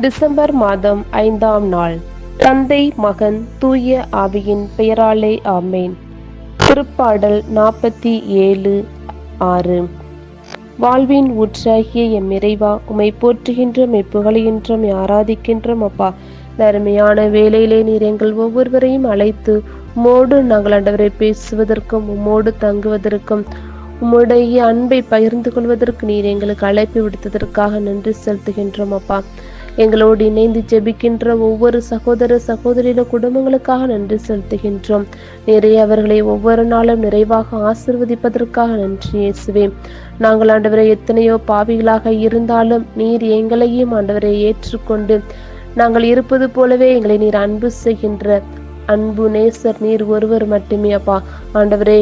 December மாதம் ஐந்தாம் நாள். தந்தை மகன் தூய ஆவியின் பெயராலே ஆமேன். திருப்பாடல் நாற்பத்தி ஏழு ஆறு. வாழ்வின் ஊற்றாகிய எம் இறைவா உமை போற்றுகின்றோம் எப்புகழுகின்றோம் ஆராதிக்கின்றோம் அப்பா. இந்த வேலையிலே நீர் எங்கள் ஒவ்வொருவரையும் அழைத்து உம்மோடு நாங்கள் ஆண்டவரை பேசுவதற்கும் உம்மோடு தங்குவதற்கும் உம்முடைய அன்பை பகிர்ந்து கொள்வதற்கு நீர் எங்களுக்கு அழைப்பு விடுத்ததற்காக நன்றி செலுத்துகின்றோம் அப்பா. எங்களோடு இணைந்து ஜெபிக்கின்ற ஒவ்வொரு சகோதர சகோதரியின குடும்பங்களுக்காக நன்றி செலுத்துகின்றோம். நிறைய அவர்களை ஒவ்வொரு நாளும் நிறைவாக ஆசிர்வதிப்பதற்காக நன்றி இயேசுவே. நாங்கள் ஆண்டவரை எத்தனையோ பாவிகளாக இருந்தாலும் நீர் எங்களையும் ஆண்டவரை ஏற்றுக்கொண்டு நாங்கள் இருப்பது போலவே எங்களை நீர் அன்பு செய்கின்ற அன்பு நேசர் நீர் ஒருவர் மட்டுமே அப்பா. ஆண்டவரே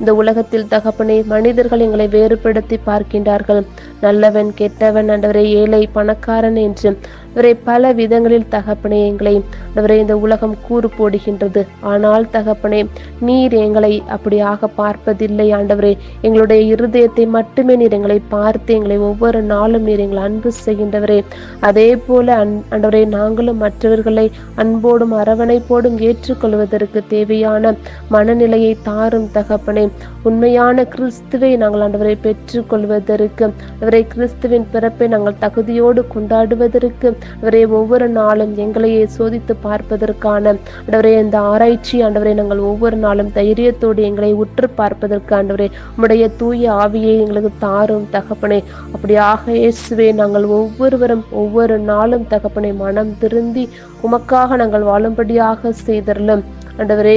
இந்த உலகத்தில் தகப்பனே மனிதர்கள் எங்களை வேறுபடுத்தி பார்க்கின்றார்கள். நல்லவன் கெட்டவன் ஆண்டவரே ஏழை பணக்காரன் என்று அவரை பல விதங்களில் தகப்பனே எங்களை. ஆண்டவரே இந்த உலகம் கூறு போடுகின்றது. ஆனால் தகப்பனே நீர் எங்களை அப்படியாக பார்ப்பதில்லை. ஆண்டவரே எங்களுடைய இருதயத்தை மட்டுமே நீர் எங்களை பார்த்து எங்களை ஒவ்வொரு நாளும் நீர் எங்களை அன்பு செய்கின்றவரே. அதே போல அன் நாங்களும் மற்றவர்களை அன்போடும் அரவணைப்போடும் ஏற்றுக்கொள்வதற்கு தேவையான மனநிலையை தாரும் தகப்பனே. உண்மையான கிறிஸ்துவை நாங்கள் ஆண்டவரை பெற்றுக்கொள்வதற்கு அவரை கிறிஸ்துவின் பிறப்பை நாங்கள் தகுதியோடு கொண்டாடுவதற்கு அவரை ஒவ்வொரு நாளும் எங்களையே சோதித்து பார்ப்பதற்கான ஆண்டவரே இந்த ஆராய்ச்சி ஆண்டவரை நாங்கள் ஒவ்வொரு நாளும் தைரியத்தோடு எங்களை உற்று பார்ப்பதற்கு ஆண்டவரே உம்முடைய தூய ஆவியை எங்களுக்கு தாரும் தகப்பனே. அப்படியாக இயேசுவே நாங்கள் ஒவ்வொருவரும் ஒவ்வொரு நாளும் தகப்பனை மனம் திருந்தி உமக்காக நாங்கள் வாழும்படியாக செய்தரலும் ஆண்டவரே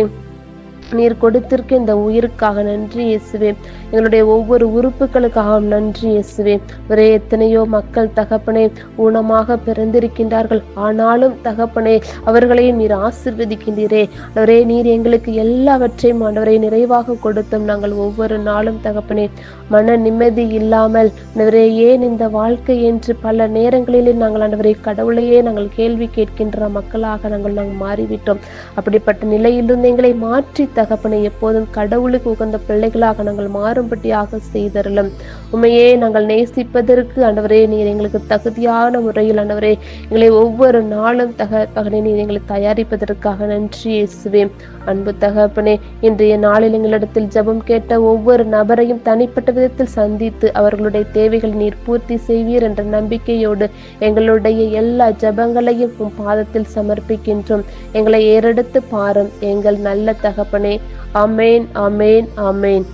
நீர் கொடுத்திருக்க இந்த உயிருக்காக. நன்றி இயேசுவே. எங்களுடைய ஒவ்வொரு உறுப்புகளுக்காகவும் நன்றி இயேசுவே. ஒரே எத்தனையோ மக்கள் தகப்பனே ஊனமாக பிறந்திருக்கின்றார்கள். ஆனாலும் தகப்பனே அவர்களையும் நீர் ஆசிர்வதிக்கின்றீரே. அவரே நீர் எங்களுக்கு எல்லாவற்றையும் ஆண்டவரை நிறைவாக கொடுத்தும் நாங்கள் ஒவ்வொரு நாளும் தகப்பனே. மன நிம்மதி இல்லாமல் ஆண்டவரே ஏன் இந்த வாழ்க்கை என்று பல நேரங்களிலே நாங்கள் ஆண்டவரை கடவுளையே நாங்கள் கேள்வி கேட்கின்ற மக்களாக நாங்கள் நாங்கள் மாறிவிட்டோம். அப்படிப்பட்ட நிலையிலிருந்து எங்களை மாற்றி தகப்பனை எப்போதும் கடவுளுக்கு உகந்த பிள்ளைகளாக நாங்கள் மாறும்படியாக செய்தரலும் உண்மையே நாங்கள் நேசிப்பதற்கு ஆண்டவரே நீர் எங்களுக்கு தகுதியான முறையில் ஆண்டவரே எங்களை ஒவ்வொரு நாளும் தக தகனை நீர் எங்களை தயாரிப்பதற்காக நன்றி இயேசுவே அன்பு தகப்பனே இன்றைய நாளில் எங்களிடத்தில் ஜெபம் கேட்ட ஒவ்வொரு நபரையும் தனிப்பட்ட விதத்தில் சந்தித்து அவர்களுடைய தேவைகள் நீர் பூர்த்தி செய்வீர் என்ற நம்பிக்கையோடு எங்களுடைய எல்லா ஜெபங்களையும் உம் பாதத்தில் சமர்ப்பிக்கின்றோம். எங்களை ஏறெடுத்து பாரும் எங்கள் நல்ல தகப்பனே அமேன் அமேன் அமேன்